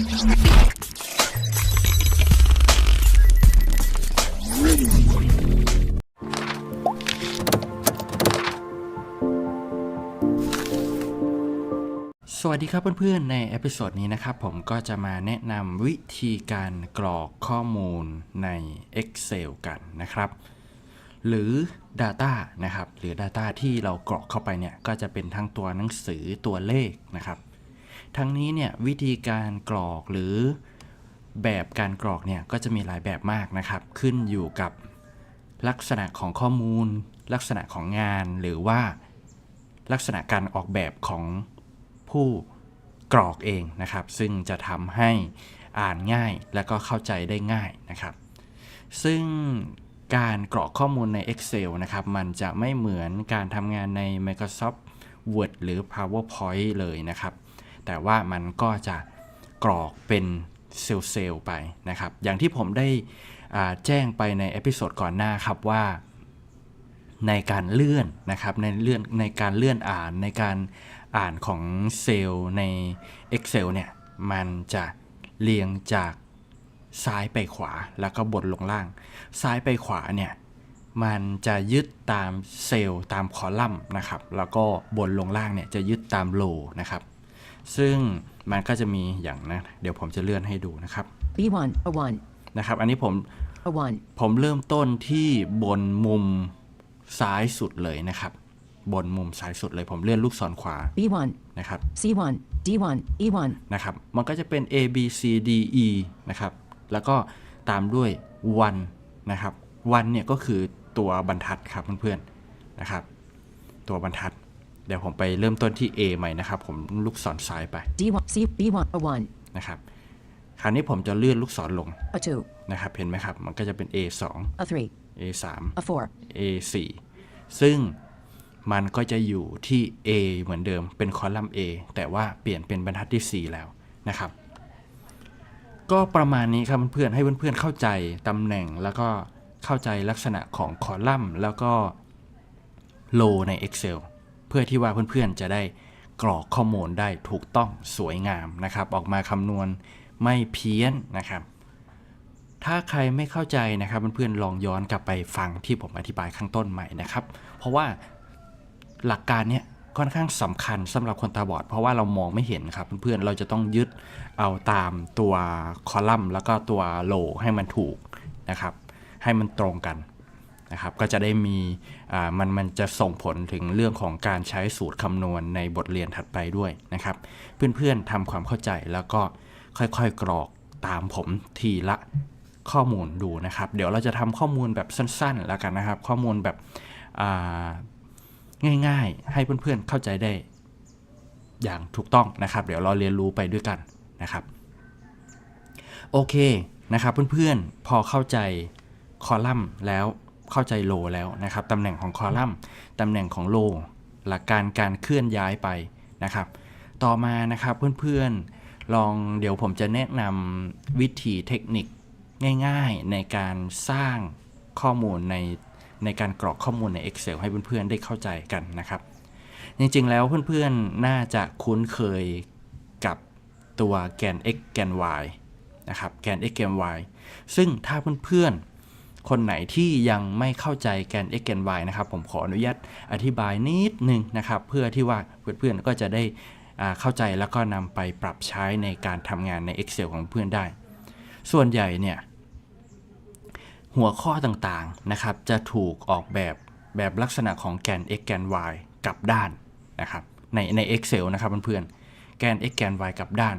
สวัสดีครับเพื่อนๆ ในเอพิโซดนี้นะครับผมก็จะมาแนะนำวิธีการกรอกข้อมูลใน Excel กันนะครับ หรือ Data นะครับ หรือ Data ที่เรากรอกเข้าไปเนี่ย ก็จะเป็นทั้งตัวหนังสือตัวเลขนะครับ ทั้งนี้เนี่ยวิธีการกรอกหรือแบบการกรอกเนี่ยก็จะมีหลายแบบมากนะครับ ขึ้นอยู่กับลักษณะของข้อมูล ลักษณะของงานหรือว่าลักษณะการออกแบบของผู้กรอกเองนะครับ ซึ่งจะทำให้อ่านง่ายและก็เข้าใจได้ง่ายนะครับ ซึ่งการกรอกข้อมูลใน Excel นะครับ มันจะไม่เหมือนการทำงานใน Microsoft Word หรือ PowerPoint เลยนะครับ แต่ว่ามันก็จะกรอกเป็นเซลล์ไปนะครับ อย่างที่ผมได้แจ้งไปในเอพิโซดก่อนหน้าครับว่า ในการเลื่อนนะครับในเลื่อนในการเลื่อนอ่านในการอ่านของเซลล์ใน Excel เนี่ย มันจะเรียงจากซ้ายไปขวาแล้วก็บนลงล่าง ซ้ายไปขวาเนี่ย มันจะยึดตามเซลล์ตามคอลัมน์นะครับ แล้วก็บนลงล่างเนี่ยจะยึดตามโลนะครับ ซึ่งมันก็จะมีอย่างนะ เดี๋ยวผมจะเลื่อนให้ดูนะครับ B1, a นะครับ อันนี้ผม 1, a 1, ผมเริ่มต้นที่บนมุมซ้ายสุดเลยนะครับ บนมุมซ้ายสุดเลยผมเลื่อนลูกศรขวา B1, นะครับ C1, D1, E1, นะครับ มันก็จะเป็น A B C D E นะครับ แล้วก็ตามด้วย one นะครับ one เนี่ยก็คือตัวบรรทัดครับเพื่อนๆนะครับ ตัวบรรทัด เดี๋ยวผมไปเริ่มต้นที่ A ใหม่นะครับ ผมลูกศรซ้ายไป D1, C, B1, a 1, นะครับ คราวนี้ผมจะเลื่อนลูกศรลง a 2, นะครับ เห็นไหมครับ มันก็จะเป็น A 2 a 3, A 3 a 4, A4 ซึ่งมันก็จะอยู่ที่ A เหมือนเดิม เป็นคอลัมน์ A แต่ว่าเปลี่ยนเป็นบรรทัดที่ 4 แล้วนะครับ ก็ประมาณนี้ครับเพื่อนๆ ให้เพื่อนๆ เข้าใจตำแหน่งแล้วก็เข้าใจลักษณะของคอลัมน์ แล้วก็โลใน Excel เพื่อที่ว่าเพื่อนๆจะได้กรอกข้อมูลได้ถูกต้องสวยงามนะครับ ออกมาคำนวณไม่เพี้ยนนะครับ ถ้าใครไม่เข้าใจนะครับเพื่อนๆลองย้อนกลับไปฟังที่ผมอธิบายข้างต้นใหม่นะครับ เพราะว่าหลักการเนี้ยค่อนข้างสำคัญสำหรับคนตาบอด เพราะว่าเรามองไม่เห็นครับเพื่อนๆเราจะต้องยึดเอาตามตัวคอลัมน์ แล้วก็ตัวโลให้มันถูกนะครับ ให้มันตรงกัน นะครับก็จะได้มีมันมันจะส่งผลถึงเรื่องของการใช้สูตรคำนวณในบทเรียนถัดไปด้วยนะครับ เพื่อนๆทำความเข้าใจแล้วก็ค่อยๆกรอกตามผมทีละข้อมูลดูนะครับ เดี๋ยวเราจะทำข้อมูลแบบสั้นๆ แล้วกันนะครับ ข้อมูลแบบง่ายๆ ให้เพื่อนๆเข้าใจได้อย่างถูกต้องนะครับ เดี๋ยวเราเรียนรู้ไปด้วยกันนะครับ โอเคนะครับเพื่อนๆพอเข้าใจคอลัมน์แล้ว เข้าใจโลแล้วนะครับตำแหน่งของคอลัมน์ตำแหน่งของโลหลักการการเคลื่อนย้ายไปนะครับ ต่อมานะครับเพื่อนๆลองเดี๋ยวผมจะแนะนำวิธีเทคนิคง่ายๆในการสร้างข้อมูลในในการกรอกข้อมูลใน Excel ให้เพื่อนๆได้เข้าใจกันนะครับ จริงๆแล้วเพื่อนๆน่าจะคุ้นเคยกับตัวแกน x แกน y นะครับแกน x แกน y ซึ่งถ้าเพื่อนๆ คนไหนที่ยังไม่เข้าใจแกน x แกน y นะครับ ผมขออนุญาตอธิบายนิดนึงนะครับ เพื่อที่ว่าเพื่อนๆก็จะได้เข้าใจแล้วก็นำไปปรับใช้ในการทำงานใน Excel ของเพื่อนได้ ส่วนใหญ่เนี่ย หัวข้อต่างๆนะครับ จะถูกออกแบบแบบลักษณะของแกน x แกน y กลับด้านนะครับ ในใน Excel นะครับเพื่อนๆแกน x แกน y กลับด้าน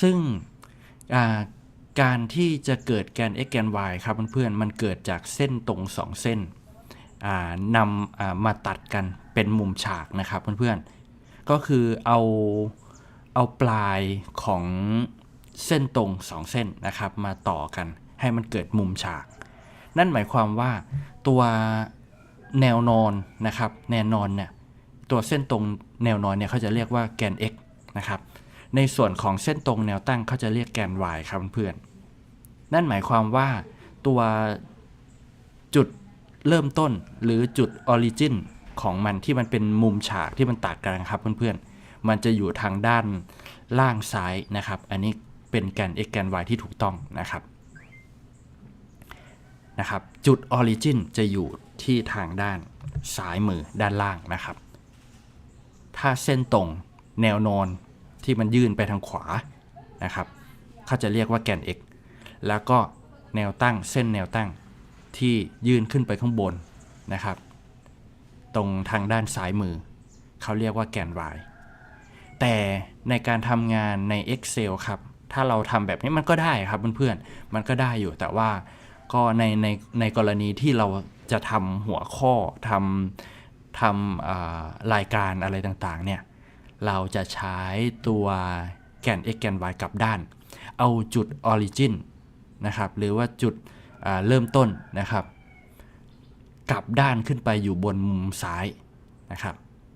ซึ่ง การที่จะเกิดแกน x แกน y ครับเพื่อนๆมันเกิดจากเส้นตรง 2 เส้นนำมาตัดกันเป็นมุมฉากนะครับเพื่อนๆก็คือเอาเอาปลายของเส้นตรง 2 เส้นนะครับมาต่อกันให้มันเกิดมุมฉาก นั่นหมายความว่าตัวแนวนอนนะครับแนวนอนเนี่ยตัวเส้นตรงแนวนอนเนี่ยเขาจะเรียกว่าแกน x นะครับในส่วนของเส้นตรงแนวตั้งเขาจะเรียกแกน y ครับเพื่อนๆ นั่นหมายความว่าตัวจุดเริ่มต้นหรือจุดออริจินของมันที่มันเป็นมุมฉากที่มันตัดกันครับเพื่อนๆ มันจะอยู่ทางด้านล่างซ้ายนะครับ อันนี้เป็นแกน x แกน y ที่ถูกต้องนะครับนะครับ จุดออริจินจะอยู่ที่ทางด้านซ้ายมือด้านล่างนะครับ ถ้าเส้นตรงแนวนอนที่มันยื่นไปทางขวานะครับเขาจะเรียกว่าแกน x แล้วก็แนวตั้งเส้นแนวตั้งที่ยื่นขึ้นไปข้างบนนะครับ ตรงทางด้านซ้ายมือ เขาเรียกว่าแกน y แต่ในการทำงานใน Excel ครับ ถ้าเราทำแบบนี้มันก็ได้ครับเพื่อนๆมันก็ได้อยู่แต่ว่าก็ในในในกรณีที่เราจะทำหัวข้อทำทำอ่ารายการอะไรต่างๆเนี่ยเราจะใช้ตัวแกน x แกน y กลับด้าน เอาจุด origin นะครับหรือว่าจุดเริ่มต้นนะครับ กลับด้านขึ้นไปอยู่บนมุมซ้ายนะครับ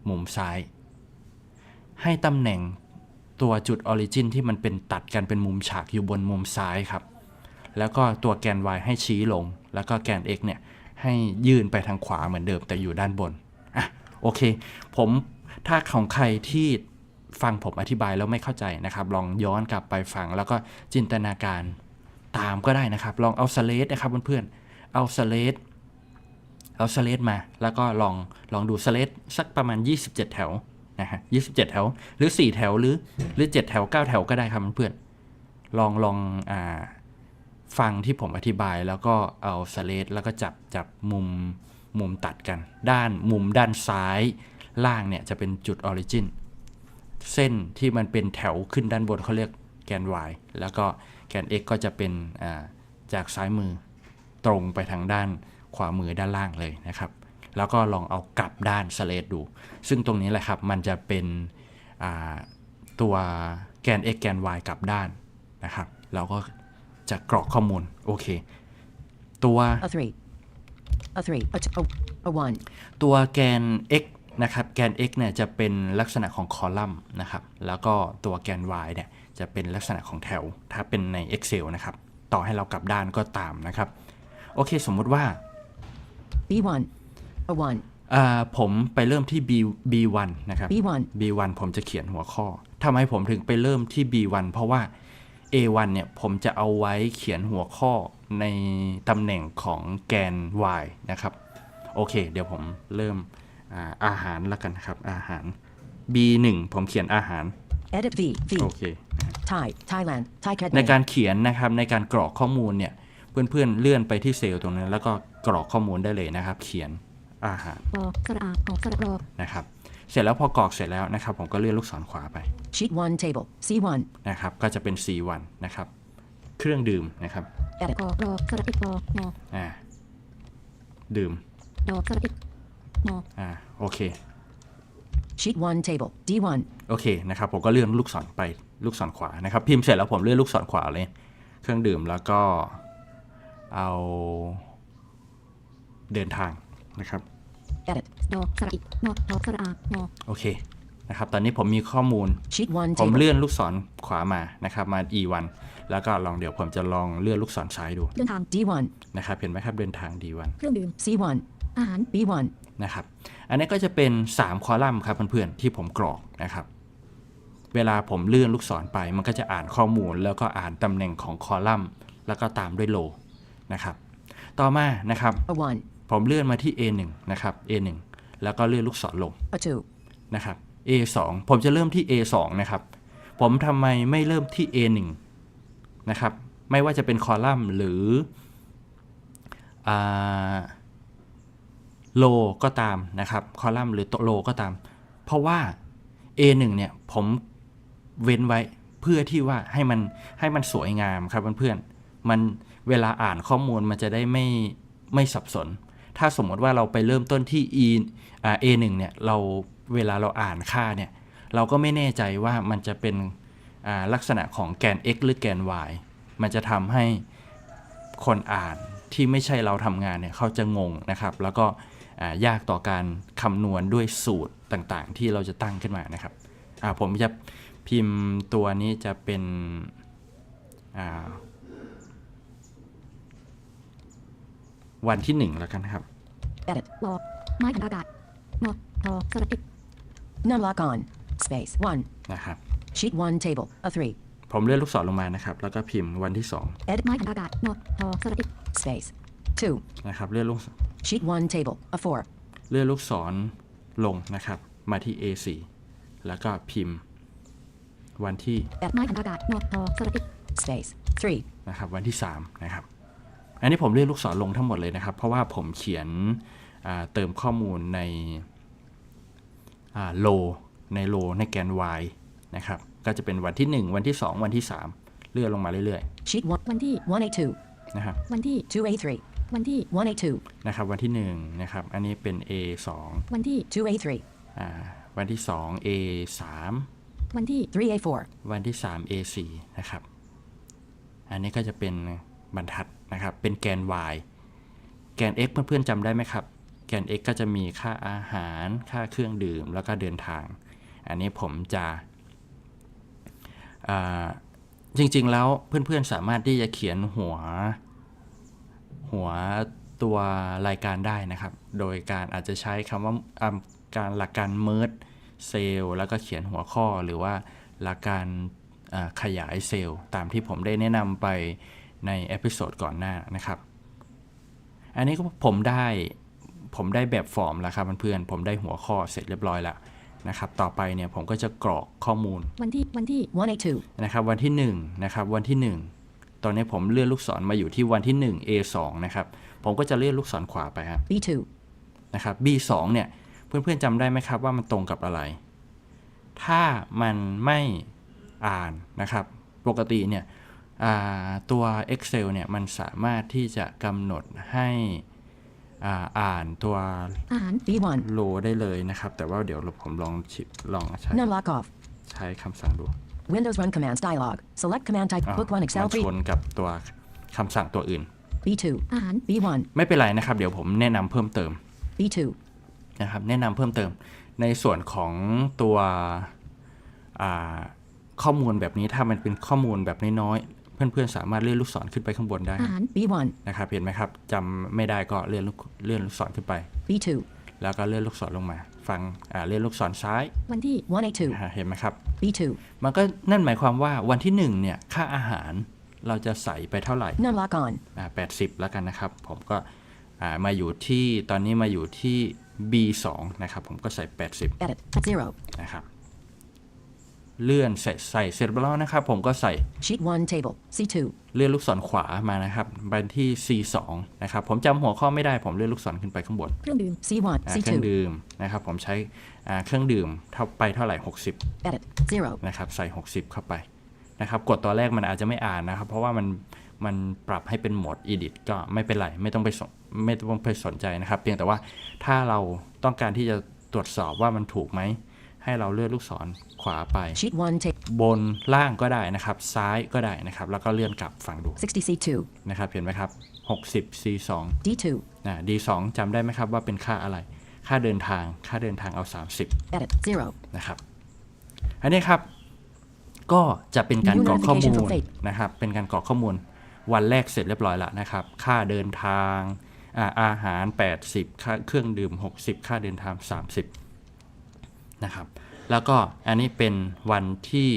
มุมซ้าย ให้ตำแหน่งตัวจุด origin ที่มันเป็นตัดกันเป็นมุมฉากอยู่บนมุมซ้ายครับ แล้วก็ตัวแกน y ให้ชี้ลง แล้วก็แกน x เนี่ยให้ยื่นไปทางขวาเหมือนเดิมแต่อยู่ด้านบนอะโอเค ผมถ้าของใครที่ฟังผมอธิบายแล้วไม่เข้าใจนะครับ ลองย้อนกลับไปฟังแล้วก็จินตนาการ ตามก็ได้นะครับ ลองเอาสเลดนะครับเพื่อนๆ เอาสเลดเอาสเลดมา แล้วก็ลองลองดูสเลดสักประมาณ 27 แถวนะฮะ27แถว หรือ 4 แถวหรือหรือ 7 แถว 9 แถวก็ได้ครับเพื่อนๆลองลองอ่าฟังที่ผมอธิบายแล้วก็เอาสเลดแล้วก็จับจับมุมมุมตัดกัน ด้านมุมด้านซ้ายล่างเนี่ยจะเป็นจุดออริจินเส้นที่มันเป็นแถวขึ้นด้านบนเขาเรียกแกน y แล้วก็ แกน x ก็จะเป็นอ่าจากซ้ายมือตรงไปทางด้านขวามือด้านล่างเลยนะครับ แล้วก็ลองเอากลับด้านสเลดดู ซึ่งตรงนี้แหละครับมันจะเป็นอ่าตัวแกน x แกน y กลับด้านนะครับเราก็จะกรอกข้อมูล โอเค ตัว A three. A three. A, t- a, a one. ตัวแกน x นะครับ แกน x เนี่ยจะเป็นลักษณะของคอลัมน์นะครับ แล้วก็ตัวแกน y เนี่ย จะเป็นลักษณะของแถว ถ้าเป็นใน Excel นะครับ ต่อให้เรากลับด้านก็ตามนะครับ โอเคสมมุติว่า B one. A one. อ่าผมไปเริ่มที่ B B1 นะครับ B one. B1 ผมจะเขียนหัวข้อทำไมผมถึงไปเริ่มที่ B1 เพราะว่า A1 เนี่ยผมจะเอาไว้เขียนหัวข้อในตำแหน่งของแกน Y นะครับ โอเค เดี๋ยวผมเริ่มอาอาหารแล้วกันครับ อาหาร B1 ผมเขียนอาหาร Edit V. V. โอเค Thai. Thailand. Thai cat. ในการเขียนนะครับในการกรอกข้อมูลเนี่ยเพื่อนๆเลื่อนไปที่เซลล์ตรงนั้น แล้วก็กรอกข้อมูลได้เลยนะครับ เขียนอาหารปอสระอาออกสระรอนะครับเสร็จแล้วพอกรอกเสร็จแล้วนะครับ ผมก็เลื่อนลูกศรขวาไป Sheet one table. C one. นะครับก็จะเป็น C1 นะครับ เครื่องดื่มนะครับ Edit. กอรอสระเอกปอนออ่าดื่มดอกสระเอกนออ่าโอเค Sheet one table. D one. โอเคนะครับผมก็เลื่อนลูกศรไปลูกศรขวานะครับพิมพ์เสร็จแล้วผมเลื่อนลูกศรขวาเลย เครื่องดื่มแล้วก็เอาเดินทางนะครับ Edit ดอกสระอีกนอดอกสระอานอโอเคนะครับตอนนี้ผมมีข้อมูล Sheet one ผม table. เลื่อนลูกศรขวามานะครับมา e1 แล้วก็ลองเดี๋ยวผมจะลองเลื่อนลูกศรซ้ายดูเดินทาง D one. นะครับเห็นไหมครับเดินทาง d1 เครื่องดื่ม C one. อาหาร B one. นะครับ อันนี้ก็จะเป็น 3 คอลัมน์ครับเพื่อนๆที่ผมกรอกนะครับ เวลาผมเลื่อนลูกศรไป มันก็จะอ่านข้อมูล แล้วก็อ่านตำแหน่งของคอลัมน์ แล้วก็ตามด้วยโลนะครับ ต่อมานะครับ A one. ผมเลื่อนมาที่ A1 นะครับ A1 แล้วก็เลื่อนลูกศรลง A two. นะครับ A2 ผมจะเริ่มที่ A2 นะครับ ผมทำไมไม่เริ่มที่ A1 นะครับ ไม่ว่าจะเป็นคอลัมน์หรืออ่า โลก็ตามนะครับคอลัมน์หรือโลก็ตาม เพราะว่า A1 เนี่ยผมเว้นไว้เพื่อที่ว่าให้มันให้มันสวยงามครับเพื่อนๆมันเวลาอ่านข้อมูลมันจะได้ไม่ไม่สับสน ถ้าสมมติว่าเราไปเริ่มต้นที่ e อ่า A1 เนี่ยเราเวลาเราอ่านค่าเนี่ยเราก็ไม่แน่ใจว่ามันจะเป็นลักษณะของแกน x หรือแกน y มันจะทำให้คนอ่านที่ไม่ใช่เราทำงานเนี่ยเขาจะงงนะครับ แล้วก็ ยากต่อการคำนวณด้วยสูตรต่างๆ ที่เราจะตั้งขึ้นมานะครับอ่าผมจะพิมพ์ตัวนี้จะเป็นอ่าวันที่หนึ่งแล้วกันครับ Edit. วอไม้บรรยากาศนอทอสระเอก None lock on. Space one. นะครับ Sheet one table. A three. ผมเลื่อนลูกศรลงมานะครับ แล้วก็พิมพ์วันที่ Edit ไม้พันอากาศนอทอสระอิ space. 2. 2นะครับ เลื่อนลูก Sheet 1 table. A 4. เลื่อนลูกศรลงนะครับ มาที่ A4 แล้วก็พิมพ์ วันที่ไม้พันอากาศนอทอสระอิ Space. 3. นะครับ วันที่ 3 นะครับ อันนี้ผมเลื่อนลูกศรลงทั้งหมดเลยนะครับ เพราะว่าผมเขียนอ่าเติมข้อมูลในโลในโลในแกน y นะครับ ก็จะเป็นวันที่ 1 วันที่ 2 วันที่ 3 เลื่อนลงมาเรื่อย Sheet 1. วันที่ 1A2. ๆนะครับ วันที่ 2A3. วันที่ 1A2. นะครับ วันที่ 1 นะครับ อันนี้เป็น A 2 วันที่ 2A3. อ่าวันที่ 2 A 3วันที่ 3A4. วันที่ 3 A 4นะครับ อันนี้ก็จะเป็นบรรทัดนะครับ เป็นแกน y แกน x เพื่อนๆจำได้ไหมครับ แกน x ก็จะมีค่าอาหาร ค่าเครื่องดื่ม แล้วก็เดินทาง อันนี้ผมจะอ่าจริงๆแล้วเพื่อนๆสามารถที่จะเขียนหัว หัวตัวรายการได้นะครับ โดยการอาจจะใช้คำว่าอ่าการหลักการ merge เซลล์แล้วก็เขียนหัวข้อหรือว่าหลักการอ่าขยายเซลล์ตามที่ผมได้แนะนำไปในเอพิโซดก่อนหน้านะครับ อันนี้ก็ผมได้ผมได้แบบฟอร์มแล้วครับเพื่อนๆผมได้หัวข้อเสร็จเรียบร้อยแล้วนะครับ ต่อไปเนี่ยผมก็จะกรอกข้อมูล วันที่วันที่ 1A2. นะครับวันที่1นะครับวันที่ 1 ตอนนี้ผมเลื่อนลูกศรมาอยู่ที่วันที่ 1 A2 นะครับ ผมก็จะเลื่อนลูกศรขวาไปครับ B2. นะครับ B2 เนี่ย เพื่อนๆจำได้ไหมครับว่ามันตรงกับอะไร ถ้ามันไม่อ่านนะครับ ปกติเนี่ยอ่าตัว Excel เนี่ย มันสามารถที่จะกำหนดให้อ่าอ่านตัวอาหาร B1. โลได้เลยนะครับ แต่ว่าเดี๋ยวผมลองชิลองใช้ None lock off. ใช้คำสั่งดู Windows Run Commands dialog. Select command type อะ Book 1 Excel มันชน 3. กับตัวคำสั่งตัวอื่น B2. อาหาร B1. ไม่เป็นไรนะครับ เดี๋ยวผมแนะนำเพิ่มเติม B2. นะครับ แนะนำเพิ่มเติม ในส่วนของตัวอ่าข้อมูลแบบนี้ถ้ามันเป็นข้อมูลแบบน้อยๆ เพื่อนๆ สามารถเลื่อนลูกศรขึ้นไปข้างบนได้อาหาร B1. นะครับ เห็นไหมครับจำไม่ได้ก็เลื่อนลูกเลื่อนลูกศรขึ้นไป B2. แล้วก็เลื่อนลูกศรลงมา ฟังอ่าเลื่อนลูกศรซ้ายวันที่ 1A2. อ่าเห็นไหมครับ B2. มันก็นั่นหมายความว่าวันที่หนึ่งเนี่ย ค่าอาหารเราจะใส่ไปเท่าไหร่ None lock on. อ่า80 แล้วกันนะครับ ผมก็อ่ามาอยู่ที่ตอนนี้มาอยู่ที่ B2 นะครับ ผมก็ใส่ 80 Edit. 0. นะครับ เลื่อนใส่ใส่เสร็จแล้วนะครับ ผมก็ใส่ Sheet 1 table. C2. เลื่อนลูกศรขวามานะครับไปที่ C2 นะครับผมจำหัวข้อไม่ได้ผมเลื่อนลูกศรขึ้นไปข้างบนเครื่องดื่ม C1. อ่าเครื่อง C2. ดื่มนะครับผมใช้อ่าเครื่องดื่มเท่าไปเท่าไหร่ Edit. 0. 60นะครับใส่ 60 เข้าไปนะครับกดตัวแรกมันอาจจะไม่อ่านนะครับ เพราะว่ามันมันปรับให้เป็นโหมด edit ก็ไม่เป็นไรไม่ต้องไปสนไม่ต้องไปสนใจนะครับ เพียงแต่ว่าถ้าเราต้องการที่จะตรวจสอบว่ามันถูกไหม ให้เราเลื่อนลูกศรขวาไป Sheet 1 table. บนล่างก็ได้นะครับ ซ้ายก็ได้นะครับ แล้วก็เลื่อนกลับฝั่งดู 60 C2. นะครับ เห็นไหมครับ 60 C2 D2. นะ D2 จำได้ไหมครับว่าเป็นค่าอะไร ค่าเดินทาง ค่าเดินทางเอา 30 Edit. 0. นะครับ อันนี้ครับ ก็จะเป็นการ New กรอกข้อมู notification ล for Fate นะครับ เป็นการกรอกข้อมูลวันแรกเสร็จเรียบร้อยแล้วนะครับ ค่าเดินทางอาอาหาร 80ค่าเครื่องดื่ม 60 ค่าเดินทาง 30 นะครับ แล้วก็อันนี้เป็นวันที่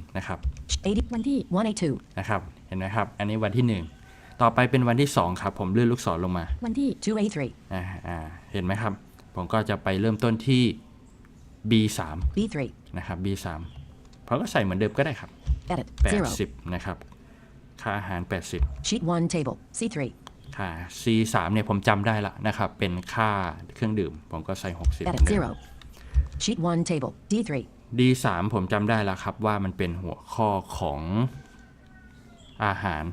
1นะครับ 80. วันที่ 1A2. นะครับ เห็นไหมครับ อันนี้วันที่ 1 ต่อไปเป็นวันที่ 2 ครับ ผมเลื่อนลูกศรลงมา วันที่ 2A3. อ่าอ่าเห็นไหมครับ ผมก็จะไปเริ่มต้นที่ B3 B3. นะครับ B3 ผมก็ใส่เหมือนเดิมก็ได้ครับ Edit. 0. 80 นะครับ ค่าอาหาร 80 Sheet 1 table. C3. ค่า C3 เนี่ยผมจำได้ละนะครับ เป็นค่าเครื่องดื่ม ผมก็ใส่ 60 Edit. 0. Sheet 1 table. D3. D3 ผมจำได้แล้วครับว่ามันเป็นหัวข้อของอาหาร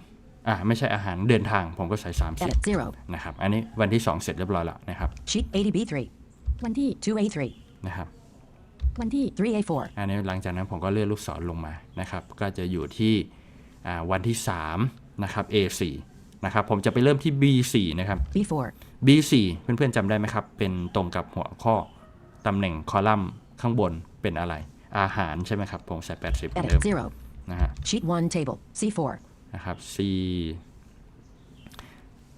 อ่าไม่ใช่อาหารเดินทางผมก็ใส่ Edit. 0. 30นะครับ อันนี้วันที่ 2 เสร็จเรียบร้อยแล้วนะครับ Sheet 80 B3. วันที่ 2A3. นะครับ วันที่ 3A4. อันนี้หลังจากนั้นผมก็เลื่อนลูกศรลงมานะครับ ก็จะอยู่ที่อ่าวันที่3นะครับ A4 นะครับ ผมจะไปเริ่มที่ B4 นะครับ B4. B4 เพื่อนๆจำได้ไหมครับ เป็นตรงกับหัวข้อ ตำแหน่งคอลัมน์ข้างบนเป็นอะไร อาหารใช่ไหมครับ ผมใส่ 80เหมือนเดิ Edit. ม 0. นะฮะ Sheet 1 table. C4. นะครับ C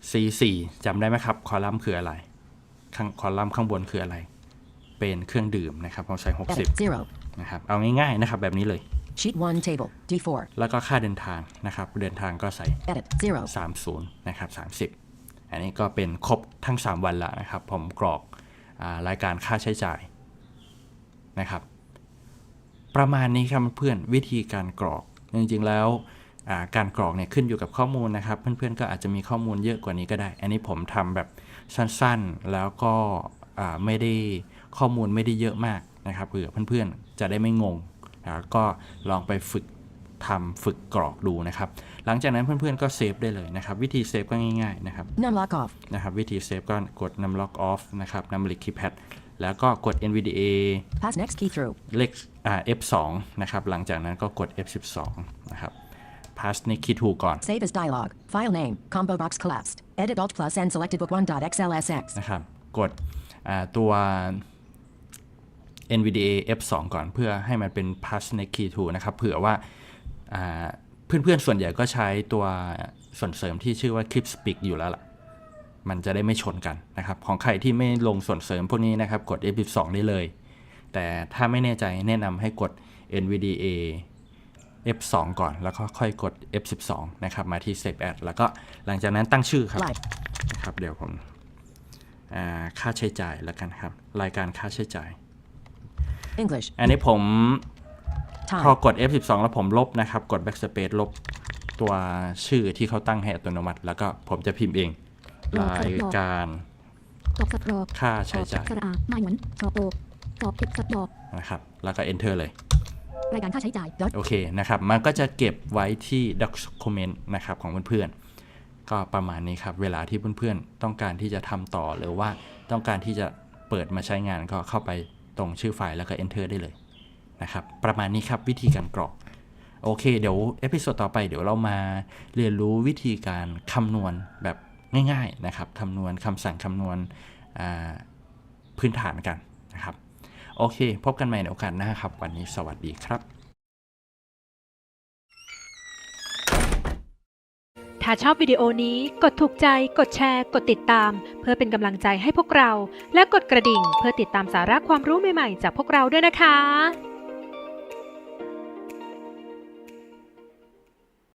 C4 จำได้ไหมครับ คอลัมน์คืออะไรข้างคอลัมน์ข้างบนคืออะไร เป็นเครื่องดื่มนะครับผมใส่ Edit. 60 0. นะครับเอาง่ายๆนะครับแบบนี้เลย Sheet 1 table. D4. แล้วก็ค่าเดินทางนะครับ เดินทางก็ใส่ Edit. 0. 30 นะครับ 30 อันนี้ก็เป็นครบทั้ง 3 วันแล้วนะครับ ผมกรอกอา รายการค่าใช้จ่ายนะครับ ประมาณนี้ครับเพื่อนวิธีการกรอก จริงๆแล้วการกรอกเนี่ยขึ้นอยู่กับข้อมูลนะครับ เพื่อนๆก็อาจจะมีข้อมูลเยอะกว่านี้ก็ได้ อันนี้ผมทำแบบสั้นๆแล้วก็ไม่ได้ข้อมูลไม่ได้เยอะมากนะครับเผื่อเพื่อนๆจะได้ไม่งง ก็ลองไปฝึก ทำฝึกกรอกดูนะครับ หลังจากนั้นเพื่อนๆก็เซฟได้เลยนะครับ วิธีเซฟก็ง่ายๆนะครับ Numlock off. นะครับวิธีเซฟก็กดนำ lock off นะครับนำ l i keypad แล้วก็กด NVDA Pass next key through. เลขอ่า F2 นะครับ หลังจากนั้นก็กด F12 นะครับ pass ใน key to ก่อน Save as dialog. File name. Combo box collapsed. Edit Alt plus N selected book 1.xlsx. นะครับ กดอ่าตัว NVDA F2 ก่อนเพื่อให้มันเป็น pass ใน key to นะครับ เผื่อว่าอ่า เพื่อนๆ ส่วนใหญ่ก็ใช้ตัวส่วนเสริมที่ชื่อว่า Clip Speak อยู่แล้วล่ะ มันจะได้ไม่ชนกันนะครับ ของใครที่ไม่ลงส่วนเสริมพวกนี้นะครับ กด F12 ได้เลย แต่ถ้าไม่แน่ใจแนะนำให้กด NVDA F2 ก่อน แล้วก็ค่อยกด F12 นะครับ มาที่ Save As แล้วก็หลังจากนั้นตั้งชื่อครับ Live. นะครับ เดี๋ยวผมอ่าค่าใช้จ่ายแล้วกันครับ รายการค่าใช้จ่าย English. อันนี้ผม Time. พอกด F12 แล้วผมลบนะครับ กด Backspace ลบตัวชื่อที่เขาตั้งให้อัตโนมัติ แล้วก็ผมจะพิมพ์เองรายการตอบสัตว์รอค่าตใช้อบจ่ายสระอาไม่เหมือนตอบโอตอบเก็บสัตว์รอนะครับ แล้วก็ Enter เลย รายการค่าใช้จ่าย Dot. โอเคนะครับ มันก็จะเก็บไว้ที่ document นะครับของเพื่อนๆ ก็ประมาณนี้ครับ เวลาที่เพื่อนๆ ต้องการที่จะทำต่อหรือว่าต้องการที่จะเปิดมาใช้งานก็เข้าไปตรงชื่อไฟล์แล้วก็ enter ได้เลย นะครับ ประมาณนี้ครับวิธีการกรอก โอเค เดี๋ยวเอพิโซดต่อไปเดี๋ยวเรามาเรียนรู้วิธีการคำนวณแบบง่ายๆนะครับคำนวณคำสั่งคำนวณพื้นฐานกันนะครับ โอเค พบกันใหม่ในโอกาสหน้าครับ วันนี้สวัสดีครับ ถ้าชอบวิดีโอนี้กดถูกใจ กดแชร์ กดติดตาม เพื่อเป็นกำลังใจให้พวกเรา และกดกระดิ่งเพื่อติดตามสาระความรู้ใหม่ๆ จากพวกเราด้วยนะคะ